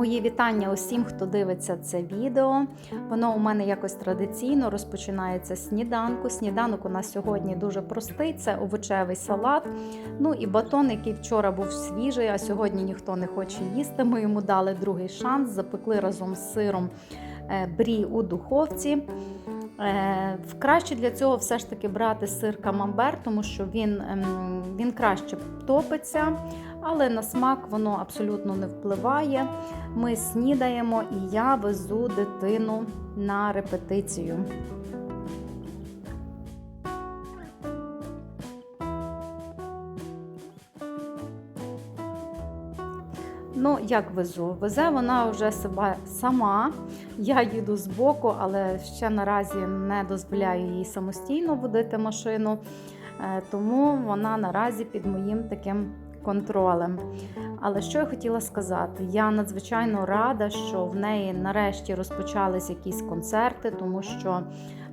Мої вітання усім, хто дивиться це відео. Воно у мене якось традиційно розпочинається сніданку. Сніданок у нас сьогодні дуже простий: це овочевий салат. Ну і батон, який вчора був свіжий, а сьогодні ніхто не хоче їсти. Ми йому дали другий шанс, запекли разом з сиром е, брі у духовці. Е, Краще для цього все ж таки брати сир камамбер, тому що він, ем, він краще топиться, але на смак воно абсолютно не впливає. Ми снідаємо і я везу дитину на репетицію. Ну, як везу? Везе вона вже себе сама. Я їду збоку, але ще наразі не дозволяю їй самостійно водити машину, е, тому вона наразі під моїм таким контролем. Але що я хотіла сказати? Я надзвичайно рада, що в неї нарешті розпочались якісь концерти, тому що,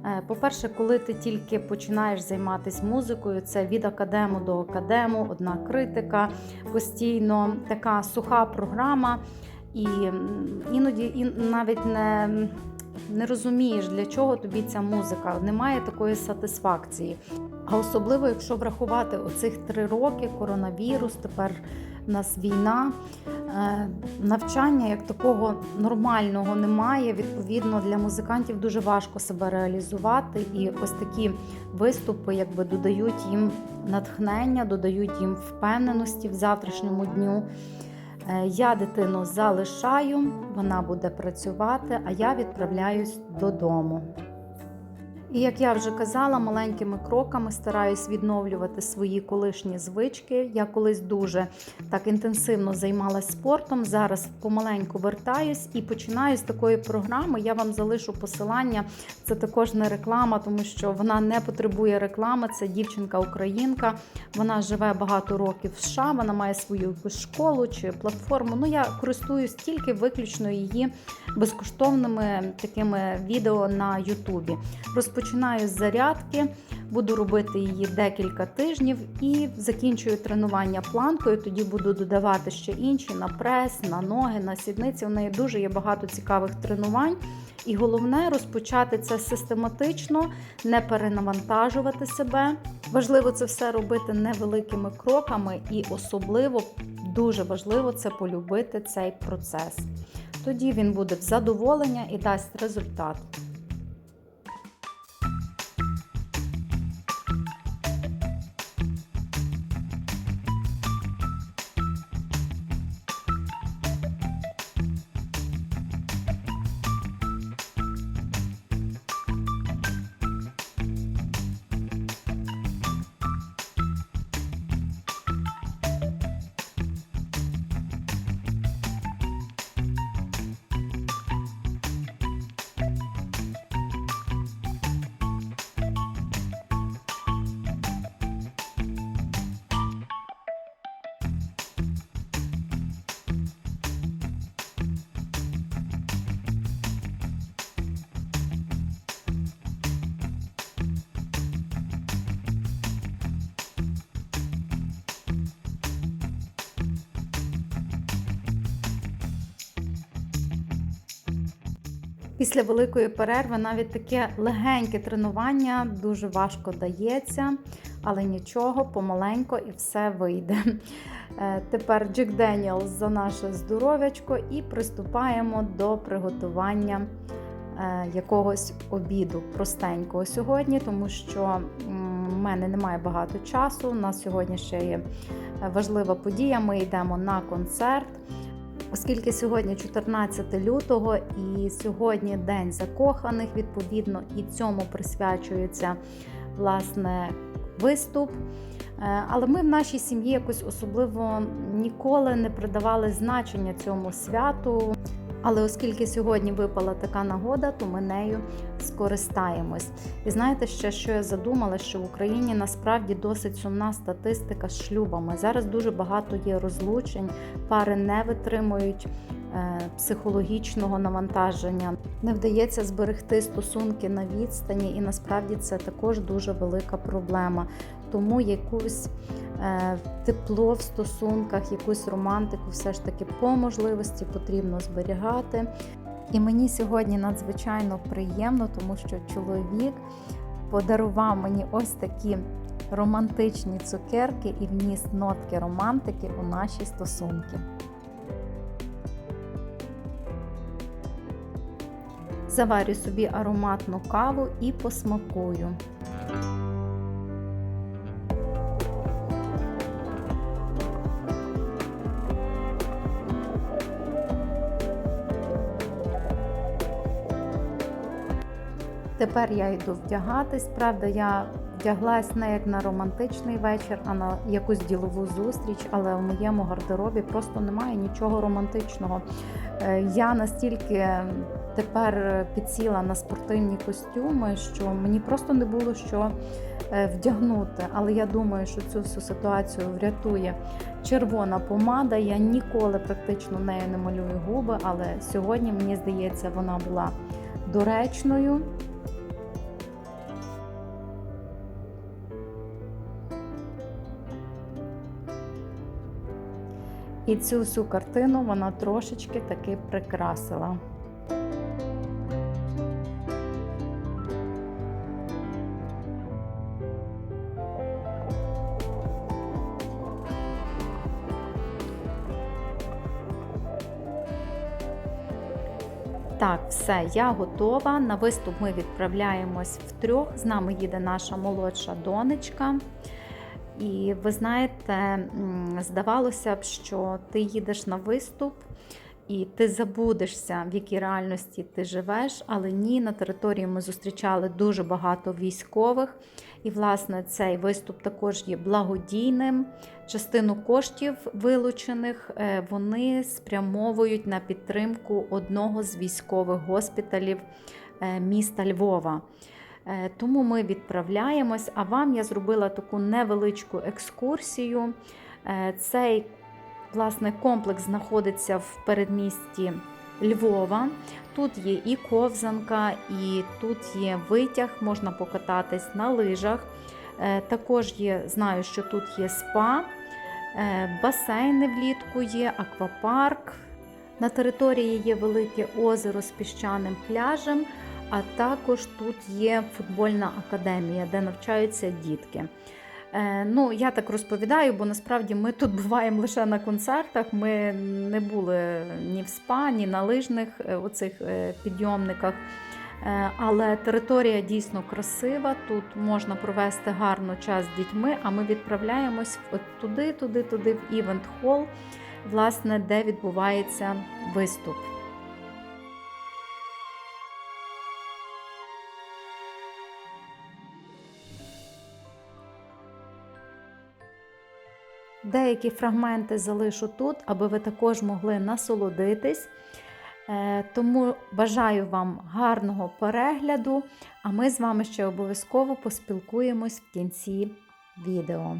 е, по-перше, коли ти тільки починаєш займатися музикою, це від академу до академу, одна критика, постійно така суха програма, і іноді і навіть не. Не розумієш, для чого тобі ця музика, немає такої сатисфакції. А особливо, якщо врахувати оцих три роки, коронавірус, тепер у нас війна, е, навчання як такого нормального немає. Відповідно, для музикантів дуже важко себе реалізувати. І ось такі виступи якби додають їм натхнення, додають їм впевненості в завтрашньому дню. Е, Я дитину залишаю, вона буде працювати, а я відправляюсь додому. І як я вже казала, маленькими кроками стараюсь відновлювати свої колишні звички. Я колись дуже так інтенсивно займалася спортом. Зараз помаленьку вертаюсь і починаю з такої програми. Я вам залишу посилання. Це також не реклама, тому що вона не потребує реклами. Це дівчинка-українка. Вона живе багато років в США. Вона має свою школу чи платформу. Ну я користуюсь тільки виключно її безкоштовними такими відео на Ютубі. Розпочинаю з зарядки, буду робити її декілька тижнів і закінчую тренування планкою. Тоді буду додавати ще інші на прес, на ноги, на сідниці. У неї дуже є багато цікавих тренувань. І головне розпочати це систематично, не перенавантажувати себе. Важливо це все робити невеликими кроками, і особливо дуже важливо це полюбити цей процес. Тоді він буде в задоволення і дасть результат. Після великої перерви навіть таке легеньке тренування дуже важко дається, але нічого, помаленько і все вийде. Е, Тепер Джек Деніелс за наше здоров'ячко і приступаємо до приготування е, якогось обіду простенького сьогодні, тому що в мене немає багато часу. У нас сьогодні ще є важлива подія. Ми йдемо на концерт. Оскільки сьогодні 14 лютого і сьогодні День закоханих, відповідно, і цьому присвячується власне виступ. Е, Але ми в нашій сім'ї якось особливо ніколи не придавали значення цьому святу. Але оскільки сьогодні випала така нагода, то ми нею скористаємось. І знаєте ще, що я задумала, що в Україні насправді досить сумна статистика з шлюбами. Зараз дуже багато є розлучень, пари не витримують психологічного навантаження. Не вдається зберегти стосунки на відстані, і насправді це також дуже велика проблема. Тому якусь е, тепло в стосунках, якусь романтику все ж таки по можливості потрібно зберігати. І мені сьогодні надзвичайно приємно, тому що чоловік подарував мені ось такі романтичні цукерки і вніс нотки романтики у наші стосунки. Заварю собі ароматну каву і посмакую. Тепер я йду вдягатись. Правда, я вдяглась не як на романтичний вечір, а на якусь ділову зустріч, але в моєму гардеробі просто немає нічого романтичного. Е, Я настільки тепер підсіла на спортивні костюми, що мені просто не було що е, вдягнути. Але я думаю, що цю всю ситуацію врятує червона помада. Я ніколи практично нею не малюю губи, але сьогодні мені здається, вона була доречною. І цю всю картину вона трошечки таки прикрасила. Все, я готова. На виступ ми відправляємось втрьох. З нами їде наша молодша донечка. І ви знаєте, здавалося б, що ти їдеш на виступ і ти забудешся, в якій реальності ти живеш, але ні, на території ми зустрічали дуже багато військових. І, власне, цей виступ також є благодійним. Частину коштів, вилучених, е, вони спрямовують на підтримку одного з військових госпіталів е, міста Львова. Е, Тому ми відправляємось. А вам я зробила таку невеличку екскурсію. Цей власне комплекс знаходиться в передмісті Львова. Тут є і ковзанка, і тут є витяг, можна покататись на лижах. Також є, знаю, що тут є спа, басейни влітку є, аквапарк. На території є велике озеро з піщаним пляжем. А також тут є футбольна академія, де навчаються дітки. Е, ну, я так розповідаю, бо насправді ми тут буваємо лише на концертах. Ми не були ні в спа, ні на лижних е, оцих е, підйомниках. Е, Але територія дійсно красива. Тут можна провести гарно час з дітьми. А ми відправляємось туди, туди, туди, в івент хол, власне, де відбувається виступ. Деякі фрагменти залишу тут, аби ви також могли насолодитись. Е, Тому бажаю вам гарного перегляду, а ми з вами ще обов'язково поспілкуємось в кінці відео.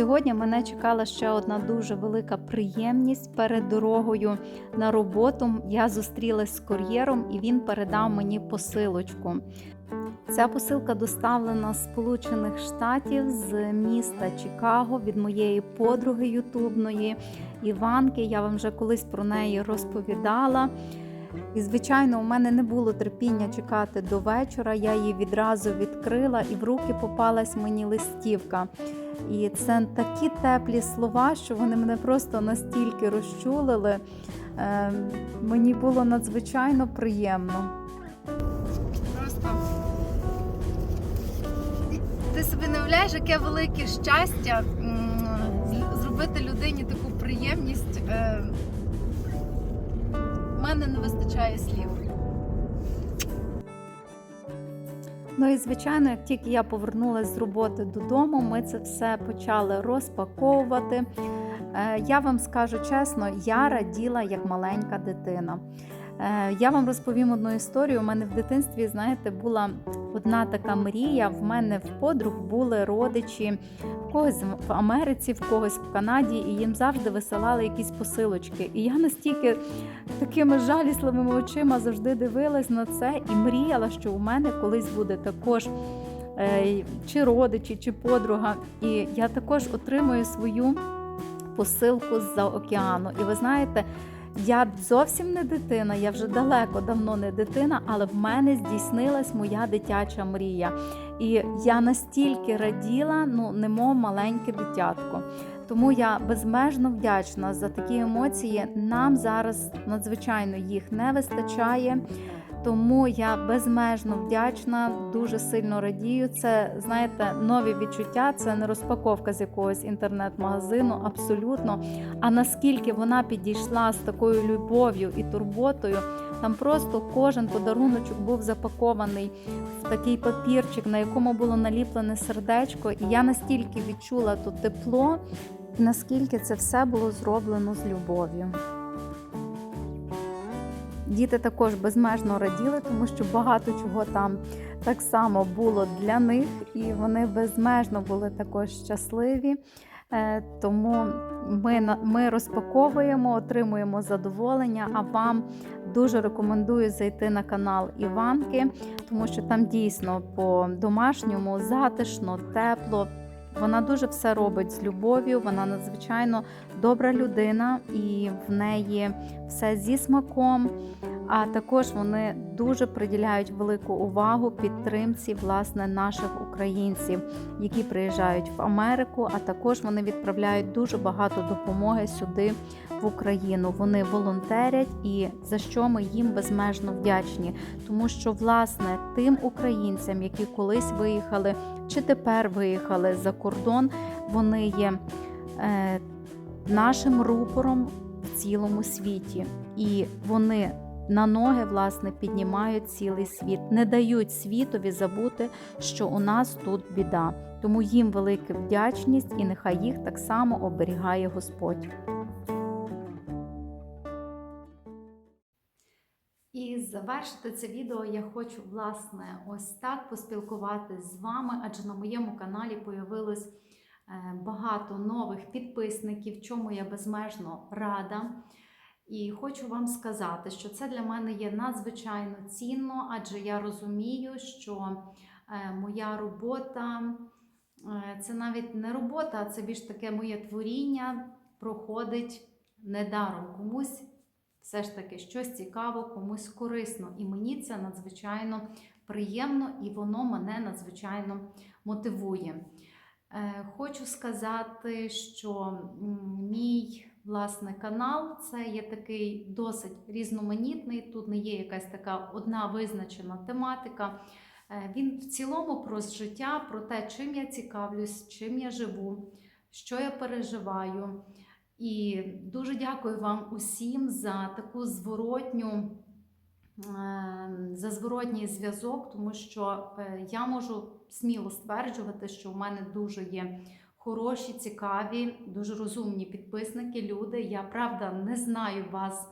Сьогодні мене чекала ще одна дуже велика приємність перед дорогою на роботу. Я зустрілась з кур'єром і він передав мені посилочку. Ця посилка доставлена з Сполучених Штатів з міста Чикаго від моєї подруги ютубної Іванки. Я вам вже колись про неї розповідала. І, звичайно, у мене не було терпіння чекати до вечора. Я її відразу відкрила, і в руки попалась мені листівка. І це такі теплі слова, що вони мене просто настільки розчулили. Е, мені було надзвичайно приємно. Ти собі не уявляєш, яке велике щастя зробити людині таку приємність. Е, мене не вистачає слів. Ну і звичайно, як тільки я повернулася з роботи додому, ми це все почали розпаковувати. Е, Я вам скажу чесно, я раділа як маленька дитина. Е, Я вам розповім одну історію. У мене в дитинстві, знаєте, була одна така мрія. В мене в подруг були родичі в когось в Америці, в когось в Канаді, і їм завжди висилали якісь посилочки. І я настільки такими жалісливими очима завжди дивилась на це і мріяла, що у мене колись буде також. е, Чи родичі, чи подруга, і я також отримую свою посилку з-за океану. І ви знаєте, я зовсім не дитина, я вже далеко давно не дитина, але в мене здійснилась моя дитяча мрія. І я настільки раділа, ну, немов маленьке дитятко. Тому я безмежно вдячна за такі емоції. Нам зараз надзвичайно їх не вистачає. Тому я безмежно вдячна, дуже сильно радію. Це знаєте, нові відчуття. Це не розпаковка з якогось інтернет-магазину, абсолютно. А наскільки вона підійшла з такою любов'ю і турботою, там просто кожен подаруночок був запакований в такий папірчик, на якому було наліплене сердечко. І я настільки відчула тут тепло, наскільки це все було зроблено з любов'ю. Діти також безмежно раділи, тому що багато чого там так само було для них, і вони безмежно були також щасливі. Е, Тому ми, ми розпаковуємо, отримуємо задоволення. А вам дуже рекомендую зайти на канал Іванки, тому що там дійсно по-домашньому затишно, тепло. Вона дуже все робить з любов'ю. Вона надзвичайно добра людина, і в неї все зі смаком. А також вони дуже приділяють велику увагу підтримці власне наших українців, які приїжджають в Америку. А також вони відправляють дуже багато допомоги сюди, в Україну. Вони волонтерять, і за що ми їм безмежно вдячні, тому що власне тим українцям, які колись виїхали чи тепер виїхали за кордон, вони є е, нашим рупором в цілому світі, і вони на ноги власне піднімають цілий світ, не дають світові забути, що у нас тут біда. Тому їм велика вдячність, і нехай їх так само оберігає Господь. І завершити це відео я хочу, власне, ось так поспілкуватися з вами, адже на моєму каналі появилось багато нових підписників, чому я безмежно рада. І хочу вам сказати, що це для мене є надзвичайно цінно, адже я розумію, що е, моя робота е, це навіть не робота, а це більш таке моє творіння проходить недаром комусь. Все ж таки щось цікаво, комусь корисно. І мені це надзвичайно приємно, і воно мене надзвичайно мотивує. Е, Хочу сказати, що мій власне канал це є такий досить різноманітний. Тут не є якась така одна визначена тематика. Е, Він в цілому про життя, про те, чим я цікавлюсь, чим я живу, що я переживаю. І дуже дякую вам усім за таку зворотню, е, за зворотній зв'язок, тому що е, я можу сміло стверджувати, що в мене дуже є хороші, цікаві, дуже розумні підписники, люди. Я правда не знаю вас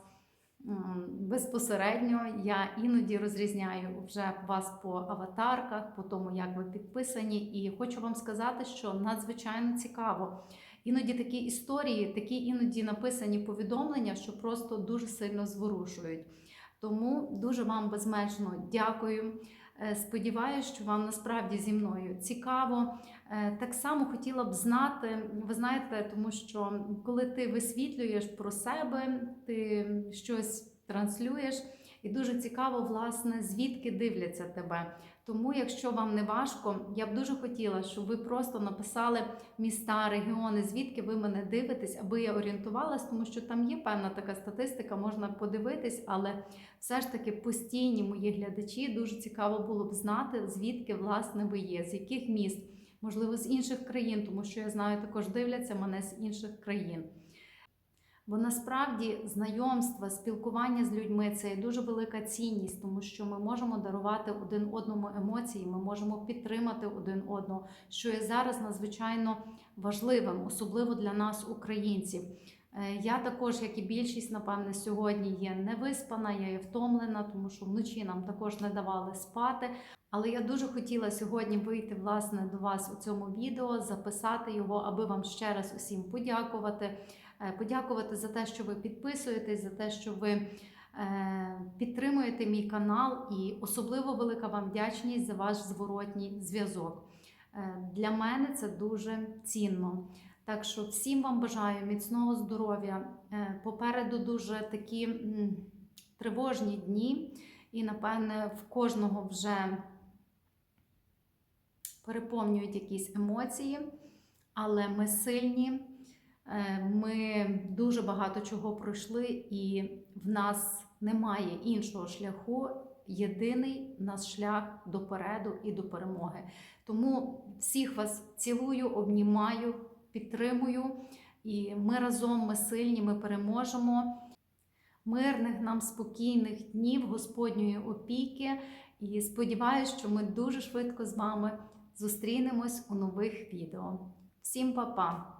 безпосередньо. Я іноді розрізняю вже вас по аватарках, по тому, як ви підписані, і хочу вам сказати, що надзвичайно цікаво. Іноді такі історії, такі іноді написані повідомлення, що просто дуже сильно зворушують. Тому дуже вам безмежно дякую. Е, Сподіваюсь, що вам насправді зі мною цікаво. Е, Так само хотіла б знати, ви знаєте, тому що коли ти висвітлюєш про себе, ти щось транслюєш, і дуже цікаво, власне, звідки дивляться тебе. Тому, якщо вам не важко, я б дуже хотіла, щоб ви просто написали міста, регіони, звідки ви мене дивитесь, аби я орієнтувалась, тому що там є певна така статистика, можна подивитись, але все ж таки постійні мої глядачі дуже цікаво було б знати, звідки власне ви є, з яких міст, можливо, з інших країн, тому що я знаю, також дивляться мене з інших країн. Бо насправді знайомства, спілкування з людьми це є дуже велика цінність, тому що ми можемо дарувати один одному емоції, ми можемо підтримати один одного, що є зараз надзвичайно важливим, особливо для нас, українців. Е, Я також, як і більшість, напевне, сьогодні є невиспана, я є втомлена, тому що вночі нам також не давали спати. Але я дуже хотіла сьогодні вийти власне до вас у цьому відео, записати його, аби вам ще раз усім подякувати. Е, Подякувати за те, що ви підписуєтесь, за те, що ви е, підтримуєте мій канал, і особливо велика вам вдячність за ваш зворотній зв'язок. Е, Для мене це дуже цінно. Так що всім вам бажаю міцного здоров'я. Попереду дуже такі тривожні дні, і, напевне, в кожного вже переповнюють якісь емоції, але ми сильні. Е, Ми дуже багато чого пройшли, і в нас немає іншого шляху. Єдиний наш шлях допереду і до перемоги. Тому всіх вас цілую, обнімаю, підтримую. І ми разом, ми сильні, ми переможемо. Мирних нам спокійних днів, Господньої опіки. І сподіваюся, що ми дуже швидко з вами зустрінемось у нових відео. Всім па-па!